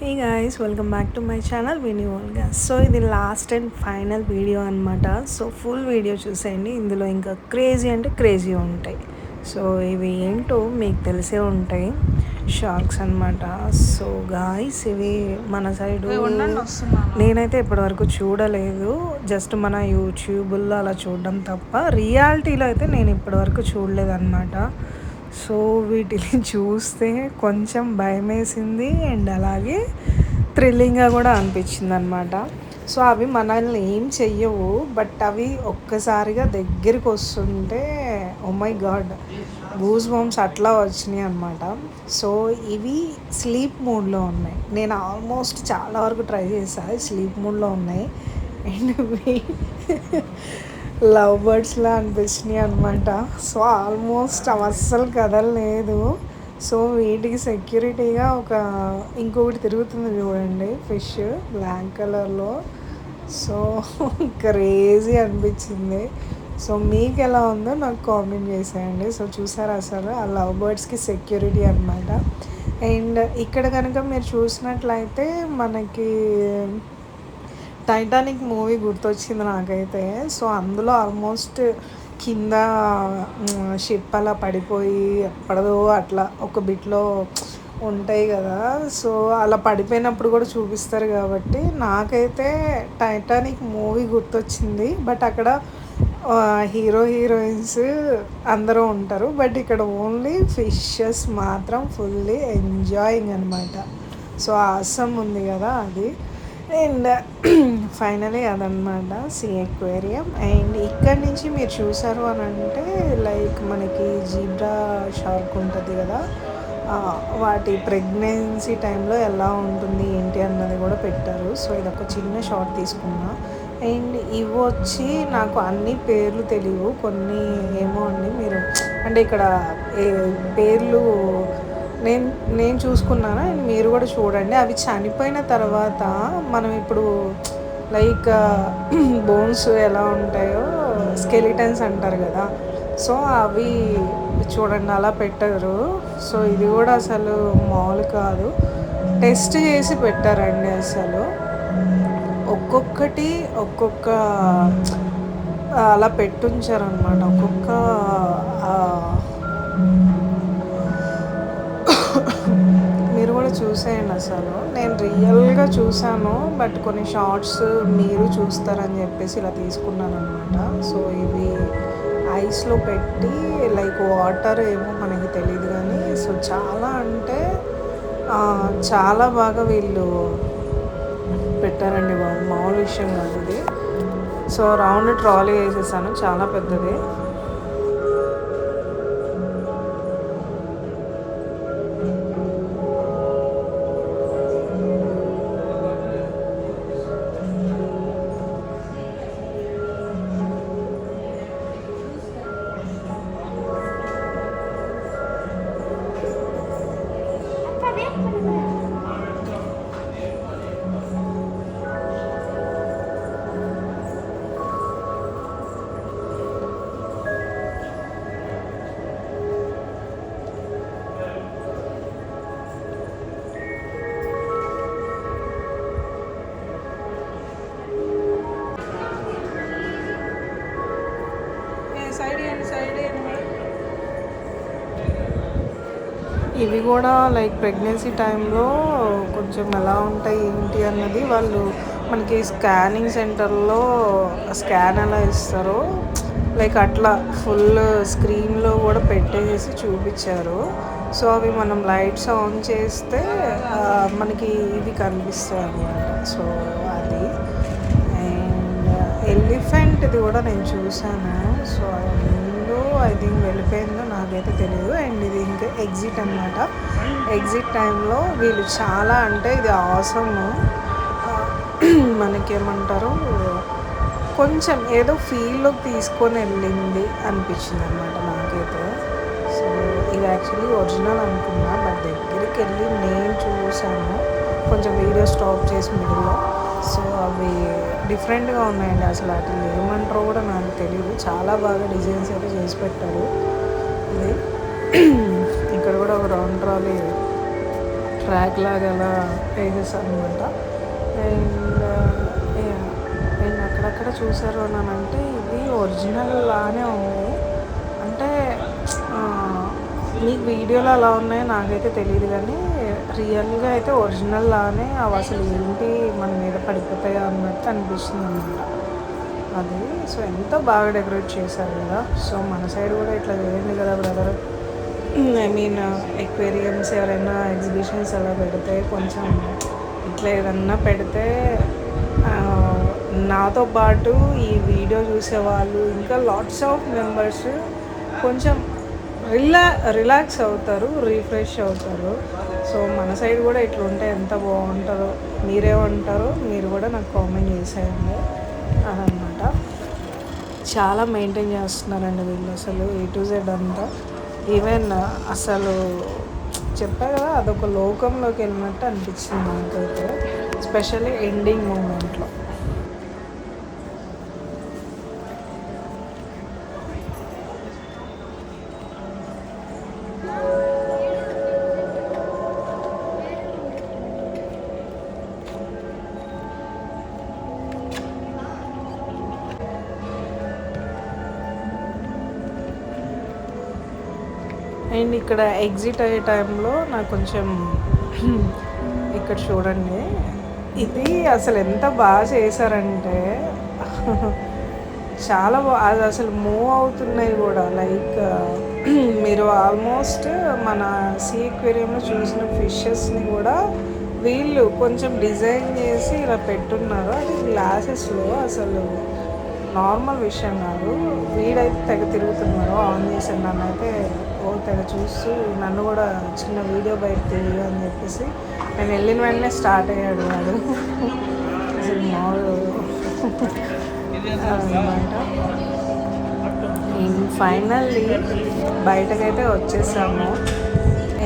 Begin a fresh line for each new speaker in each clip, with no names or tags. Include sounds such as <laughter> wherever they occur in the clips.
Hey guys welcome back to my channel విని ఓల్గా so ఇది లాస్ట్ అండ్ ఫైనల్ వీడియో అనమాట సో ఫుల్ వీడియో చూసేయండి. ఇందులో ఇంకా క్రేజీ అంటే క్రేజీ ఉంటాయి. సో ఇవి ఏంటో మీకు తెలిసే ఉంటాయి. షార్క్స్ అనమాట సో గాయస్ ఇవి మన సైడు నేనైతే ఇప్పటివరకు చూడలేదు. జస్ట్ మన యూట్యూబ్లో అలా చూడడం తప్ప రియాలిటీలో అయితే నేను ఇప్పటివరకు చూడలేదు అనమాట సో వీటిని <laughs> చూస్తే కొంచెం భయం వేసింది అండ్ అలాగే థ్రిల్లింగ్గా కూడా అనిపించింది అనమాట సో అవి మనల్ని ఏం చెయ్యవు బట్ అవి ఒక్కసారిగా దగ్గరికి వస్తుంటే oh my God goosebumps అట్లా వచ్చినాయి అనమాట సో ఇవి స్లీప్ మూడ్లో ఉన్నాయి. నేను ఆల్మోస్ట్ చాలా వరకు ట్రై చేశాను స్లీప్ మూడ్లో ఉన్నాయి. అండ్ లవ్ బర్డ్స్లా అనిపించినాయి అనమాట సో ఆల్మోస్ట్ అస్సలు కదలలేదు. సో వీటికి సెక్యూరిటీగా ఒక ఇంకొకటి తిరుగుతుంది చూడండి ఫిష్ బ్లాక్ కలర్లో. సో క్రేజీ అనిపించింది. సో మీకు ఎలా ఉందో నాకు కామెంట్ చేసేయండి. సో చూసారా అసలు ఆ లవ్ బర్డ్స్కి సెక్యూరిటీ అనమాట అండ్ ఇక్కడ కనుక మీరు చూసినట్లయితే మనకి టైటానిక్ మూవీ గుర్తొచ్చింది నాకైతే. సో అందులో ఆల్మోస్ట్ కింద షిప్ అలా పడిపోయి ఎప్పటిదో అట్లా ఒక బిట్లో ఉంటాయి కదా. సో అలా పడిపోయినప్పుడు కూడా చూపిస్తారు కాబట్టి నాకైతే టైటానిక్ మూవీ గుర్తొచ్చింది. బట్ అక్కడ హీరో హీరోయిన్స్ అందరూ ఉంటారు. బట్ ఇక్కడ ఓన్లీ ఫిషెస్ మాత్రం ఫుల్లీ ఎంజాయింగ్ అనమాట సో ఆసం ఉంది కదా అది. అండ్ ఫైనలీ అదనమాట సీ ఎక్వేరియం అండ్ ఇక్కడి నుంచి మీరు చూసారు అని అంటే లైక్ మనకి జీబ్రా షార్క్ ఉంటుంది కదా వాటి ప్రెగ్నెన్సీ టైంలో ఎలా ఉంటుంది ఏంటి అన్నది కూడా పెట్టారు. సో ఇది ఒక చిన్న షార్ట్ తీసుకున్నా. అండ్ ఇవి వచ్చి నాకు అన్ని పేర్లు తెలియవు. కొన్ని ఏమో అండి మీరు అంటే ఇక్కడ పేర్లు నేను నేను చూసుకున్నాను? అండ్ మీరు కూడా చూడండి. అవి చనిపోయిన తర్వాత మనం ఇప్పుడు లైక్ <clears throat> బోన్స్ ఎలా ఉంటాయో స్కెలిటన్స్ అంటారు కదా. సో అవి చూడండి అలా పెట్టరు. సో ఇది కూడా అసలు మామూలు కాదు. టెస్ట్ చేసి పెట్టారండి అసలు. ఒక్కొక్కటి ఒక్కొక్క అలా పెట్టుంచారనమాట ఒక్కొక్క కూడా చూసేయండి అసలు. నేను రియల్గా చూసాను బట్ కొన్ని షార్ట్స్ మీరు చూస్తారని చెప్పేసి ఇలా తీసుకున్నాను అనమాట సో ఇవి ఐస్లో పెట్టి లైక్ వాటర్ ఏమో మనకి తెలియదు కానీ సో చాలా అంటే చాలా బాగా వీళ్ళు పెట్టారండి బాబు. మామూలు విషయం కాదు ఇది. సో రౌండ్ ట్రాలీ వేసేసాను చాలా పెద్దది. ఇవి కూడా లైక్ ప్రెగ్నెన్సీ టైంలో కొంచెం ఎలా ఉంటాయి ఏంటి అన్నది వాళ్ళు మనకి స్కానింగ్ సెంటర్లో స్కాన్ ఎలా ఇస్తారో లైక్ అట్లా ఫుల్ స్క్రీన్లో కూడా పెట్టేసి చూపించారు. సో అవి మనం లైట్స్ ఆన్ చేస్తే మనకి ఇవి కనిపిస్తాయి అన్నమాట. సో అది. అండ్ ఎలిఫెంట్ది uh, కూడా నేను చూశాను. సో ముందు ఐ థింక్ వెళ్ళిపోయిందో నాకైతే తెలియదు అండ్ ఇది ఇంకా ఎగ్జిట్ అనమాట ఎగ్జిట్ టైంలో వీళ్ళు చాలా అంటే ఇది అవసరం <clears throat> మనకేమంటారు? కొంచెం ఏదో ఫీల్డ్లోకి తీసుకొని వెళ్ళింది అనిపించింది అనమాట నాకైతే. సో ఇది యాక్చువల్లీ ఒరిజినల్ అనుకున్నా బట్ దగ్గరికి వెళ్ళి నేను చూసాను కొంచెం వీడియో స్టాప్ చేసి మిడిల్లో. సో అవి డిఫరెంట్గా ఉన్నాయండి అసలు. అటు ఏమంటారో కూడా నాకు తెలియదు చాలా బాగా డిజైన్స్ అయితే చేసి పెట్టారు. ఇది ఇక్కడ కూడా ఒక రౌండ్ ట్రాలీ ట్రాక్ లాగా అలా వేసేసారు అనమాట అండ్ అండ్ అక్కడక్కడ చూసారు అని అంటే ఇది ఒరిజినల్ లానే ఉంది. అంటే మీకు వీడియోలో అలా ఉన్నాయో నాకైతే తెలియదు కానీ రియల్గా అయితే ఒరిజినల్ లానే అవి అసలు ఏంటి మన మీద పడిపోతాయా అన్నట్టు అనిపిస్తుంది అనమాట. అది సో ఎంత బాగా డెకరేట్ చేశారు కదా. సో మన సైడ్ కూడా ఇట్లా చేయండి కదా బ్రదర్. ఐ మీన్ ఎక్వేరియమ్స్ ఎవరైనా ఎగ్జిబిషన్స్ అలా పెడితే కొంచెం ఇట్లా ఏదన్నా పెడితే నాతో పాటు ఈ వీడియో చూసేవాళ్ళు ఇంకా లాట్స్ ఆఫ్ మెంబర్స్ కొంచెం రిలా రిలాక్స్ అవుతారు రీఫ్రెష్ అవుతారు. సో మన సైడ్ కూడా ఇట్లా ఉంటే ఎంత బాగుంటుందో. మీరేమంటారో మీరు కూడా నాకు కామెంట్ చేసేయండి. చాలా మెయింటైన్ చేస్తున్నారండి వీళ్ళు అసలు ఏ టు జెడ్ అంతా. ఈవెన్ అసలు చెప్పా కదా అదొక లోకంలోకి వెళ్ళినట్టు అనిపించింది నాకైతే. స్పెషల్లీ ఎండింగ్ మూమెంట్లో ఇక్కడ ఎగ్జిట్ అయ్యే టైంలో నాకు కొంచెం ఇక్కడ చూడండి. ఇది అసలు ఎంత బాగా చేశారంటే చాలా బా అది అసలు మూవ్ అవుతున్నాయి కూడా. లైక్ మీరు ఆల్మోస్ట్ మన సీ ఎక్వేరియంలో చూసిన ఫిషెస్ని కూడా వీళ్ళు కొంచెం డిజైన్ చేసి ఇలా పెట్టున్నారు. అది గ్లాసెస్లో అసలు నార్మల్ విషయం కాదు. వీడైతే తెగ తిరుగుతున్నారు ఆన్ చేశాను నన్ను అయితే తెగ చూస్తూ నన్ను కూడా చిన్న వీడియో బయట తీయ అని చెప్పేసి నేను వెళ్ళిన వెంటనే స్టార్ట్ అయ్యాడు వాడు. అసలు మామూలు అనమాట ఫైనల్లీ బయటకైతే వచ్చేసాము.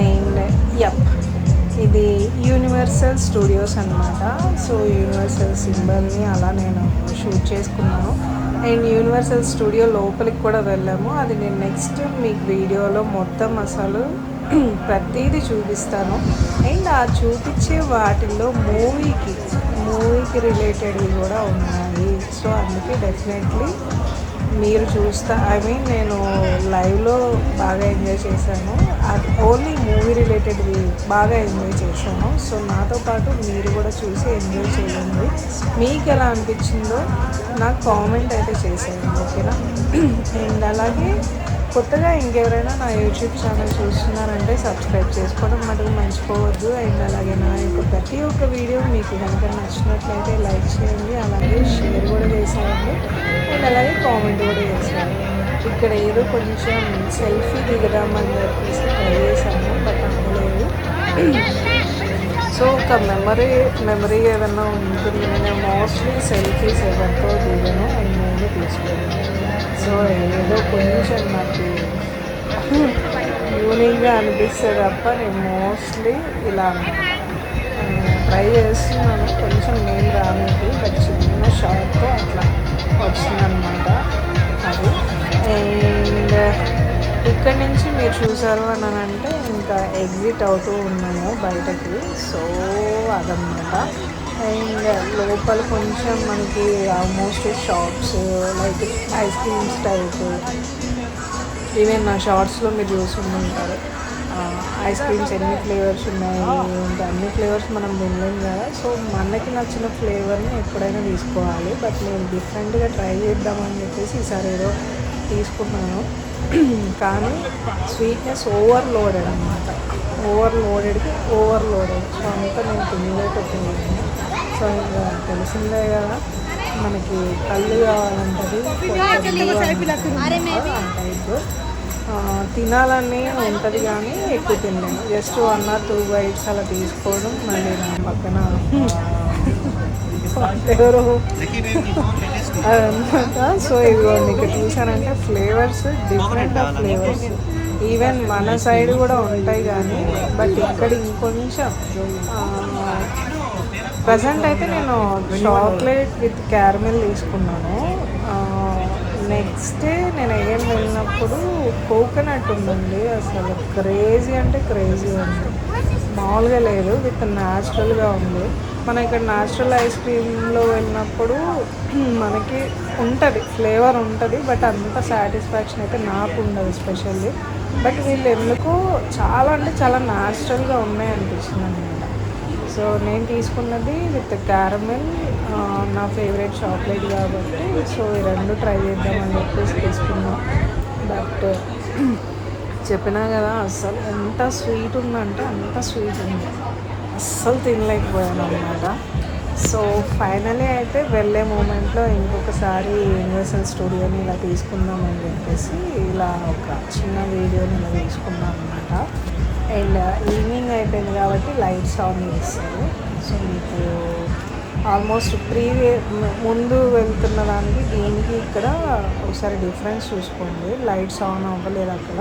అండ్ యప్ ఇది యూనివర్సల్ స్టూడియోస్ అనమాట సో యూనివర్సల్ సింబల్ని అలా నేను షూట్ చేసుకున్నాను. అండ్ యూనివర్సల్ స్టూడియో లోపలికి కూడా వెళ్ళాము. అది నేను నెక్స్ట్ మీకు వీడియోలో మొత్తం అసలు <clears throat> ప్రతిదీ చూపిస్తాను. అండ్ ఆ చూపించే వాటిల్లో మూవీకి మూవీకి రిలేటెడ్వి కూడా ఉన్నాయి. సో అందుకే డెఫినెట్లీ మీరు చూస్తా ఐ మీన్ నేను లైవ్లో బాగా ఎంజాయ్ చేశాను. ఓన్లీ మూవీ రిలేటెడ్వి బాగా ఎంజాయ్ చేశాను. సో నాతో పాటు మీరు కూడా చూసి ఎంజాయ్ చేయండి. మీకు ఎలా అనిపించిందో నాకు కామెంట్ అయితే చేసేయండి ఓకేనా అండ్ <clears throat> అలాగే కొత్తగా ఇంకెవరైనా నా యూట్యూబ్ ఛానల్ చూస్తున్నారంటే సబ్స్క్రైబ్ చేసుకోవడం మటుకు మర్చిపోవద్దు. అండ్ అలాగే నా యొక్క ప్రతి ఒక్క వీడియో మీకు కనుక నచ్చినట్లయితే లైక్ చేయండి. అలాగే షేర్ కూడా చేసేయండి. అండ్ అలాగే కామెంట్ కూడా చేసేయండి. ఇక్కడ ఏదో కొంచెం సెల్ఫీ దిగదామని చెప్పేసి ట్రై చేశాను బట్ అవ్వలేదు సో ఒక మెమరీ మెమరీ ఏదన్నా ఉంటుంది నేను మోస్ట్లీ సెల్ఫీస్ ఎవరితో దిగను అండ్ నేను తీసుకోలేదు సో ఏదో కొంచెం నాకు యూనిక్గా అనిపిస్తుంది తప్ప నేను మోస్ట్లీ ఇలా ట్రై చేస్తున్నాను. కొంచెం నేను రానికి బట్ చిన్న షార్ట్తో అట్లా వచ్చిందనమాట అది. అండ్ ఇక్కడ నుంచి మీరు చూసారు అని అంటే ఇంకా ఎగ్జిట్ అవుతూ ఉన్నాము బయటకి. సో అదనమాట అండ్ లోపల కొంచెం మనకి almost shops like ice creams type even నా షార్ట్స్లో మీరు చూస్తుంటారు ఉంటారు. ఐస్ క్రీమ్స్ ఎన్ని ఫ్లేవర్స్ ఉన్నాయి? అన్ని ఫ్లేవర్స్ మనం తినలేం కదా. సో మనకి నచ్చిన ఫ్లేవర్ని ఎప్పుడైనా తీసుకోవాలి. బట్ నేను డిఫరెంట్గా ట్రై చేద్దామని చెప్పేసి ఈసారి ఏదో తీసుకున్నాను. <clears throat> కానీ స్వీట్నెస్ ఓవర్ లోడెడ్ అనమాట over overloaded overloaded so అంతా నేను తినలేకపోయాను సో ఇంకా తెలిసిందే కదా. మనకి కళ్ళు కావాలంటది టైప్. తినాలని ఉంటుంది కానీ ఎక్కువ తినలేము. Just one or two bites అలా తీసుకోవడం మళ్ళీ నా పక్కన ఎవరు సో ఇదిగోండి ఇక్కడ చూసానంటే flavours different of flavours. Even మన సైడ్ కూడా ఉంటాయి కానీ బట్ ఇక్కడ ఇంకొంచెం ప్రజెంట్ అయితే నేను చాక్లెట్ విత్ క్యారమెల్ తీసుకున్నాను. నెక్స్ట్ డే నేను ఏం వెళ్ళినప్పుడు కోకోనట్ ఉందండి. అసలు క్రేజీ అంటే క్రేజీ ఉంది మామూలుగా లేదు విత్ న్యాచురల్గా ఉంది. మనం ఇక్కడ న్యాచురల్ ఐస్ క్రీమ్లో వెళ్ళినప్పుడు మనకి ఉంటుంది ఫ్లేవర్ ఉంటుంది బట్ అంత సాటిస్ఫాక్షన్ అయితే నాకు ఉండదు స్పెషల్లీ. బట్ వీళ్ళు ఎందుకు చాలా అంటే చాలా న్యాచురల్గా ఉన్నాయి అనిపించింది సో నేను తీసుకున్నది విత్ క్యారమెల్ నా ఫేవరెట్ చాక్లెట్ కాబట్టి. సో ఈ రెండు ట్రై చేద్దామని చెప్పేసి తీసుకున్నాం. బట్ <clears throat> చెప్పినా కదా అస్సలు ఎంత స్వీట్ ఉందంటే అంత స్వీట్ ఉంది. అస్సలు తినలేకపోయాను అనమాట సో ఫైనలీ అయితే వెళ్ళే మూమెంట్లో ఇంకొకసారి యూనివర్సల్ స్టూడియోని ఇలా తీసుకుందామని చెప్పేసి ఇలా ఒక చిన్న వీడియోని ఇలా తీసుకున్నాం అనమాట అండ్ ఈవినింగ్ అయిపోయింది కాబట్టి లైట్స్ ఆన్ చేస్తారు. సో మీకు ఆల్మోస్ట్ ప్రీవియ ముందు వెళ్తున్న దానికి దీనికి ఇక్కడ ఒకసారి డిఫరెన్స్ చూసుకోండి. లైట్స్ ఆన్ అవ్వలేదు అక్కడ.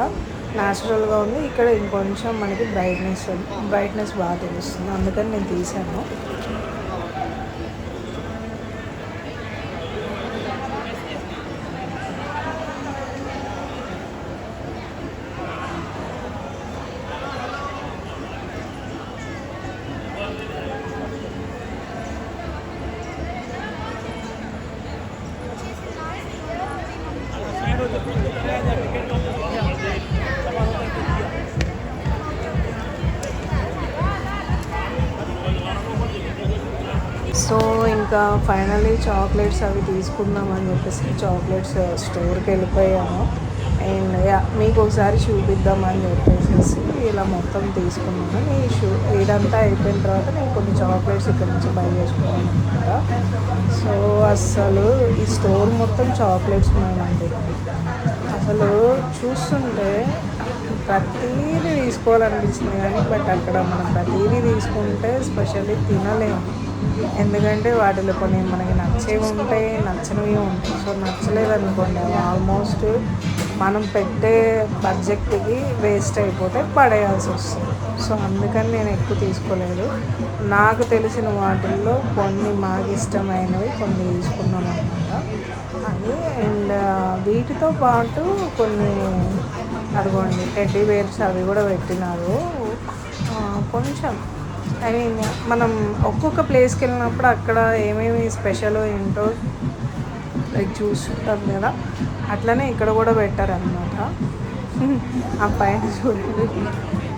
న్యాచురల్గా ఉంది. ఇక్కడ ఇంకొంచెం మనకి బ్రైట్నెస్ బ్రైట్నెస్ బాగా తెలుస్తుంది. అందుకని నేను తీసాను. ఇంకా ఫైనల్లీ చాక్లెట్స్ అవి తీసుకుందామని చెప్పేసి చాక్లెట్స్ uh, స్టోర్కి వెళ్ళిపోయాము. అండ్ మీకు ఒకసారి చూపిద్దామని చెప్పేసి ఇలా మొత్తం తీసుకున్నాను. ఈ షూ ఇదంతా అయిపోయిన తర్వాత నేను కొన్ని చాక్లెట్స్ ఇక్కడ నుంచి బై చేసుకున్నాను అనమాట సో అస్సలు ఈ స్టోర్ మొత్తం చాక్లెట్స్ ఉన్నాయండి అసలు చూస్తుంటే ప్రతీది తీసుకోవాలనిపిస్తుంది కానీ బట్ అక్కడ మనం ప్రతీది తీసుకుంటే స్పెషల్లీ తినలేము. ఎందుకంటే వాటిలో కొన్ని మనకి నచ్చేవి ఉంటాయి నచ్చనివి ఉంటాయి. సో నచ్చలేదు అనుకోండి ఆల్మోస్ట్ మనం పెట్టే బడ్జెట్కి వేస్ట్ అయిపోతే పడేయాల్సి వస్తుంది. సో అందుకని నేను ఎక్కువ తీసుకోలేదు. నాకు తెలిసిన వాటిల్లో కొన్ని మాకు ఇష్టమైనవి కొన్ని తీసుకున్నాను అనమాట అది అండ్ వీటితో పాటు కొన్ని అదిగోండి టెడ్డీ బేర్స్ అవి కూడా పెట్టినారు. కొంచెం ఐ మీన్ మనం ఒక్కొక్క ప్లేస్కి వెళ్ళినప్పుడు అక్కడ ఏమేమి స్పెషల్ ఏంటో లైక్ చూస్తుంటాం కదా. అట్లనే ఇక్కడ కూడా పెట్టారనమాట ఆ పైన చూడండి.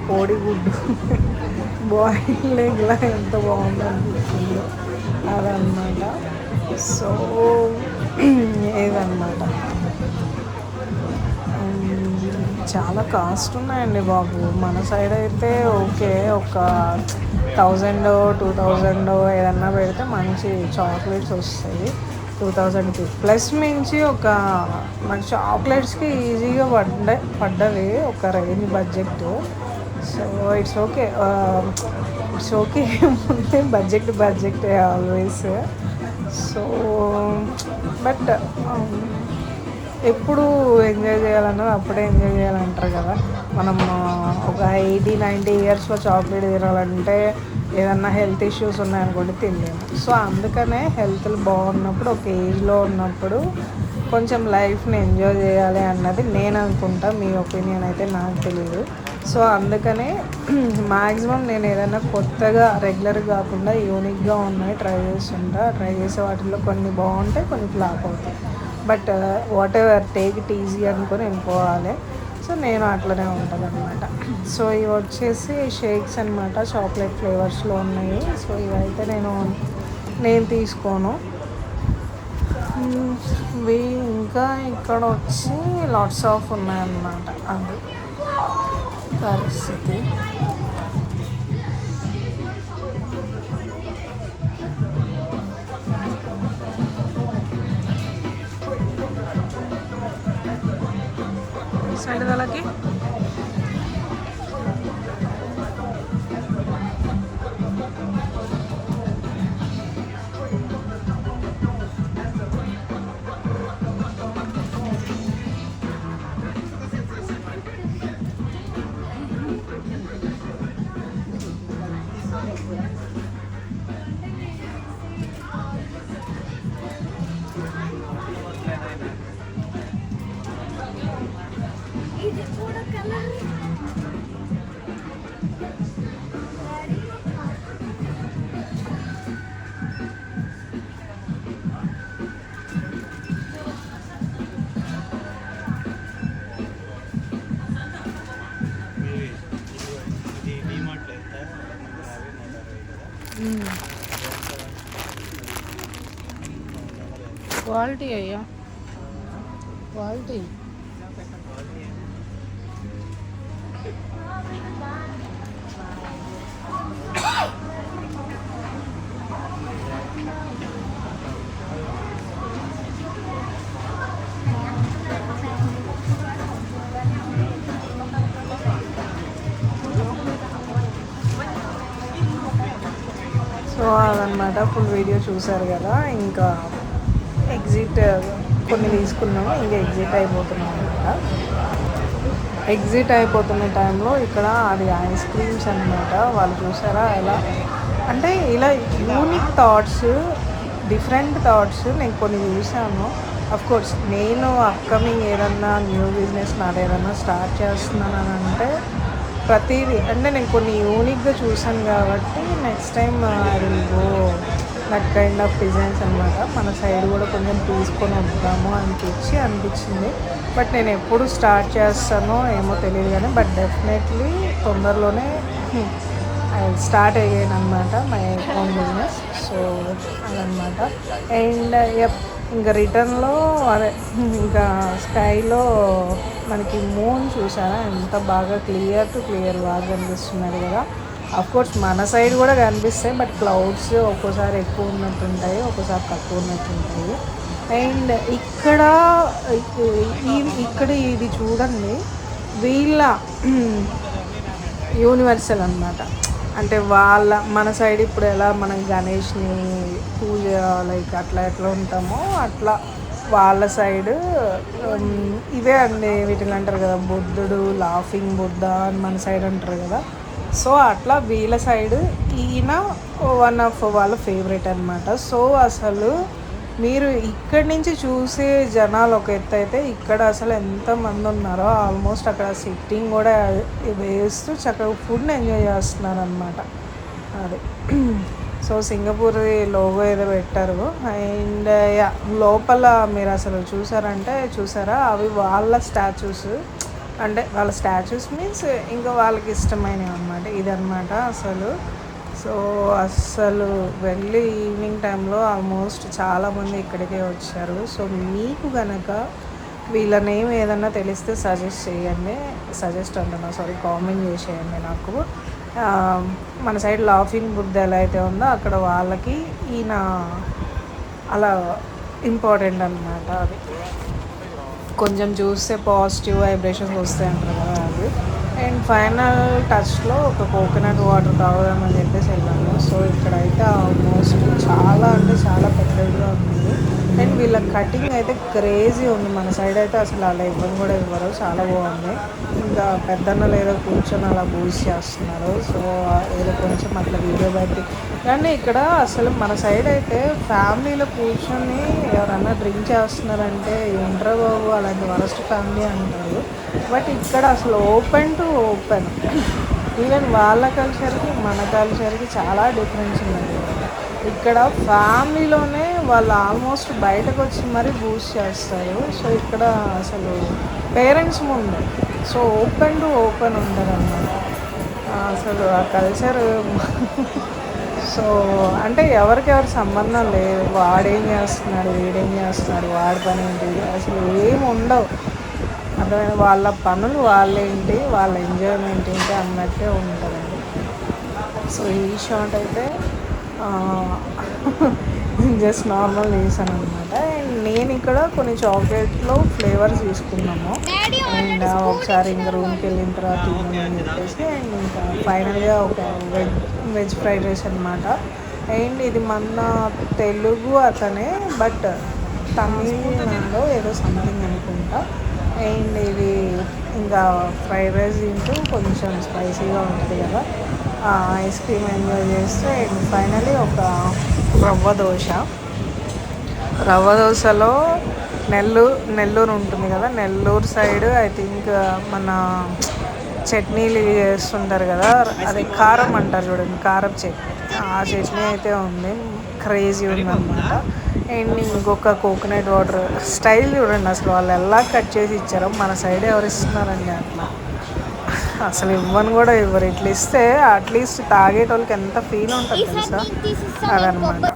కోడి గుడ్డు. బాయిల్ ఎగ్లా ఎంత బాగుందనిపిస్తుందో అదనమాట సో ఏదన్నమాట? చాలా కాస్ట్ ఉన్నాయండి బాబు. మన సైడ్ అయితే ఓకే. ఒక థౌజండ్ టూ థౌజండ్ ఏదన్నా పెడితే మంచి చాక్లెట్స్ వస్తాయి. టూ థౌజండ్కి ప్లస్ మించి ఒక మన చాక్లెట్స్కి ఈజీగా పడ్డ పడ్డది ఒక range budget. So it's okay. It's okay ముందే budget budget always so but ఎప్పుడు ఎంజాయ్ చేయాలన్నది అప్పుడే ఎంజాయ్ చేయాలంటారు కదా. మనం ఒక ఎయిటీ నైంటీ ఇయర్స్లో చాక్లెట్ తినాలంటే ఏదన్నా హెల్త్ ఇష్యూస్ ఉన్నాయనుకోండి తినలేము. సో అందుకనే హెల్త్లు బాగున్నప్పుడు ఒక ఏజ్లో ఉన్నప్పుడు కొంచెం లైఫ్ని ఎంజాయ్ చేయాలి అన్నది నేను అనుకుంటా. మీ ఒపీనియన్ అయితే నాకు తెలియదు సో అందుకనే <clears throat> మ్యాక్సిమం నేను ఏదైనా కొత్తగా రెగ్యులర్ కాకుండా యూనిక్గా ఉన్నాయి ట్రై చేస్తుంటా. ట్రై చేసే వాటిల్లో కొన్ని బాగుంటాయి కొన్ని ఫ్లాప్ అవుతాయి. But whatever take it easy అనుకొని వెళ్ళిపోవాలి. సో నేను అట్లనే ఉంటుంది అనమాట సో ఇవి వచ్చేసి షేక్స్ అనమాట చాక్లెట్ ఫ్లేవర్స్లో ఉన్నాయి. సో ఇవైతే నేను నేను తీసుకోను. ఇవి ఇంకా ఇక్కడ వచ్చి లాట్స్ ఆఫ్ ఉన్నాయన్నమాట. అది పరిస్థితి. సండిదలకి
ఇది క్వాలిటీ అయ్యా. క్వాలిటీ.
సో అదనమాట ఫుల్ వీడియో చూసారు కదా ఇంకా ఎగ్జిట్ కొన్ని తీసుకున్నాము ఇంకా ఎగ్జిట్ అయిపోతున్నాం అనమాట ఎగ్జిట్ అయిపోతున్న టైంలో ఇక్కడ అది ఐస్ క్రీమ్స్ అనమాట వాళ్ళు చూసారా ఎలా? అంటే ఇలా యూనిక్ థాట్స్ డిఫరెంట్ థాట్స్ నేను కొన్ని చూసాను కోర్స్ నేను అప్కమింగ్ ఏదన్నా న్యూ బిజినెస్ నాది ఏదన్నా స్టార్ట్ చేస్తున్నాను అంటే ప్రతిదీ అంటే నేను కొన్ని యూనిక్గా చూసాను కాబట్టి నెక్స్ట్ టైం అది go that kind of designs అనమాట మన సైడ్ కూడా కొంచెం తీసుకొని వద్దాము అనిపించి అనిపించింది. బట్ నేను ఎప్పుడు స్టార్ట్ చేస్తానో ఏమో తెలియదు కానీ బట్ డెఫినెట్లీ తొందరలోనే స్టార్ట్ అయ్యాను అనమాట మై ఓన్ బిజినెస్ సో అదనమాట అండ్ ఇంకా రిటర్న్లో అదే ఇంకా స్కైలో మనకి మూన్ చూసారా? ఎంత బాగా క్లియర్ టు క్లియర్ బాగా కనిపిస్తున్నారు కదా. కోర్స్ మన సైడ్ కూడా కనిపిస్తాయి బట్ క్లౌడ్స్ ఒక్కోసారి ఎక్కువ ఉన్నట్టు ఉంటాయి ఒక్కోసారి తక్కువ ఉన్నట్టు ఉంటాయి అండ్ ఇక్కడ ఇక్కడ ఇది చూడండి వీళ్ళ యూనివర్సల్ అనమాట అంటే వాళ్ళ మన సైడ్ ఇప్పుడు ఎలా మనం గణేష్ని పూజ లైక్ అట్లా ఎట్లా ఉంటామో అట్లా వాళ్ళ సైడ్ um, ఇవే అండి వీటిని అంటారు కదా బుద్ధుడు లాఫింగ్ బుద్ధ అని మన సైడ్ అంటారు కదా. సో అట్లా వీళ్ళ సైడ్ ఈయన వన్ ఆఫ్ వాళ్ళ ఫేవరెట్ అనమాట సో అసలు మీరు ఇక్కడి నుంచి చూసే జనాలు ఒక ఎత్తు అయితే ఇక్కడ అసలు ఎంతమంది ఉన్నారో ఆల్మోస్ట్ అక్కడ సిట్టింగ్ కూడా వేస్తూ చక్కగా ఫుడ్ని ఎంజాయ్ చేస్తున్నారు అనమాట అది. సో సింగపూర్ లోగో ఏదో పెట్టారు. అండ్ లోపల మీరు అసలు చూసారంటే చూసారా? అవి వాళ్ళ స్టాచ్యూస్ అంటే వాళ్ళ స్టాచ్యూస్ మీన్స్ ఇంకా వాళ్ళకి ఇష్టమైనవి అనమాట ఇదనమాట అసలు. సో అస్సలు వెళ్ళి ఈవినింగ్ టైంలో ఆల్మోస్ట్ చాలామంది ఇక్కడికే వచ్చారు. సో మీకు కనుక వీళ్ళ నేమ్ ఏదన్నా తెలిస్తే సజెస్ట్ చేయండి. సజెస్ట్ అంటున్నా సారీ కామెంట్ చేసేయండి నాకు. మన సైడ్ లాఫింగ్ బుద్ధ ఎలా అయితే ఉందో అక్కడ వాళ్ళకి ఈయన అలా ఇంపార్టెంట్ అనమాట అది. కొంచెం చూస్తే పాజిటివ్ వైబ్రేషన్స్ వస్తాయి అంటారు కదా అది అండ్ ఫైనల్ టచ్లో ఒక కోకోనట్ వాటర్ తాగుదామని చెప్పేసి వెళ్ళాను. సో ఇక్కడైతే ఆల్మోస్ట్ చాలా అంటే చాలా పెద్దదిగా ఉంది. అండ్ వీళ్ళ కటింగ్ అయితే క్రేజీ ఉంది మన సైడ్ అయితే అసలు అలా ఇవ్వని కూడా ఇవ్వరు. చాలా బాగుంది. ఇంకా పెద్దన్నలు ఏదో కూర్చొని అలా బూజ్ చేస్తున్నారు. సో ఏదో కొంచెం అట్లా వీడియో బయట కానీ ఇక్కడ అసలు మన సైడ్ అయితే ఫ్యామిలీలో కూర్చొని ఎవరన్నా డ్రింక్ చేస్తున్నారంటే ఇంటర్ బాబు అలాంటి వరస్ట్ ఫ్యామిలీ అంటారు. బట్ ఇక్కడ అసలు ఓపెన్ టు ఓపెన్ ఈవెన్ వాళ్ళ కల్చర్కి మన కల్చర్కి చాలా డిఫరెన్స్ ఉంది ఇక్కడ ఫ్యామిలీలోనే వాళ్ళు ఆల్మోస్ట్ బయటకు వచ్చి మరీ బూస్ట్ చేస్తారు. సో ఇక్కడ అసలు పేరెంట్స్ ముందు. సో ఓపెన్ టు ఓపెన్ ఉండరు అన్నమాట అసలు ఆ కల్చర్ సో <laughs> అంటే ఎవరికెవరి సంబంధం లేదు. వాడేం చేస్తున్నాడు వీడేం చేస్తున్నాడు వాడి పని ఏంటి? అసలు ఏమి ఉండవు. అర్థమైన వాళ్ళ పనులు వాళ్ళేంటి? వాళ్ళ ఎంజాయ్మెంట్ ఏంటి? అన్నట్టే ఉంటుందండి. సో ఈ షాట్ అయితే <laughs> జస్ట్ నార్మల్ వేసాను అనమాట అండ్ నేను ఇక్కడ కొన్ని చాక్లెట్లో ఫ్లేవర్స్ తీసుకున్నాము. అండ్ ఒకసారి ఇంకా రూమ్కి వెళ్ళిన తర్వాత తిన్నామని చెప్పేసి అండ్ ఇంకా ఫైనల్గా ఒక వెజ్ వెజ్ ఫ్రైడ్ రైస్ అనమాట అండ్ ఇది మన తెలుగు అతనే బట్ తమిళనాడులో ఏదో సంథింగ్ అనుకుంటా. అండ్ ఇది ఇంకా ఫ్రైడ్ రైస్ తింటూ కొంచెం స్పైసీగా ఉంటుంది కదా. ఐస్ క్రీమ్ ఎంజాయ్ చేస్తే అండ్ ఫైనలీ ఒక రవ్వ దోశ. రవ్వ దోశలో నెల్లూరు నెల్లూరు ఉంటుంది కదా నెల్లూరు సైడ్ ఐ థింక్ మన చట్నీలు చేస్తుంటారు కదా అది కారం అంటారు చూడండి కారం చట్నీ. ఆ చట్నీ అయితే ఉంది క్రేజీ ఉందన్నమాట. అండ్ ఇంకొక కోకోనట్ వాటర్ స్టైల్ చూడండి అసలు వాళ్ళు ఎలా కట్ చేసి ఇచ్చారో. మన సైడ్ ఎవరు ఇస్తున్నారండి అట్లా. అసలు ఇవ్వను కూడా ఇవ్వరు. ఇట్లా ఇస్తే అట్లీస్ట్ తాగేటోళ్ళకి ఎంత ఫీల్ ఉంటుంది తెలుసా? అదనమాట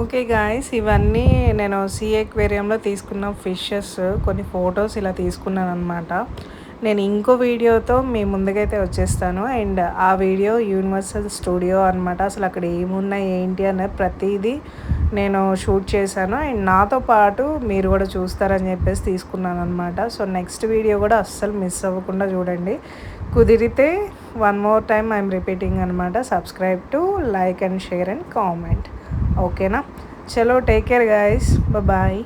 ఓకే గాయస్ ఇవన్నీ నేను సీ ఎక్వేరియంలో తీసుకున్న ఫిషెస్ కొన్ని ఫొటోస్ ఇలా తీసుకున్నాను అనమాట నేను ఇంకో వీడియోతో మీ ముందుకైతే వచ్చేస్తాను. అండ్ ఆ వీడియో యూనివర్సల్ స్టూడియో అనమాట అసలు అక్కడ ఏమున్నాయి ఏంటి అనేది ప్రతిదీ నేను షూట్ చేశాను. అండ్ నాతో పాటు మీరు కూడా చూస్తారని చెప్పేసి తీసుకున్నాను అనమాట సో నెక్స్ట్ వీడియో కూడా అస్సలు మిస్ అవ్వకుండా చూడండి. కుదిరితే one more time I'm repeating అనమాట subscribe to like and share and comment. ఓకేనా? చలో టేక్ కేర్ గాయస్. బాయ్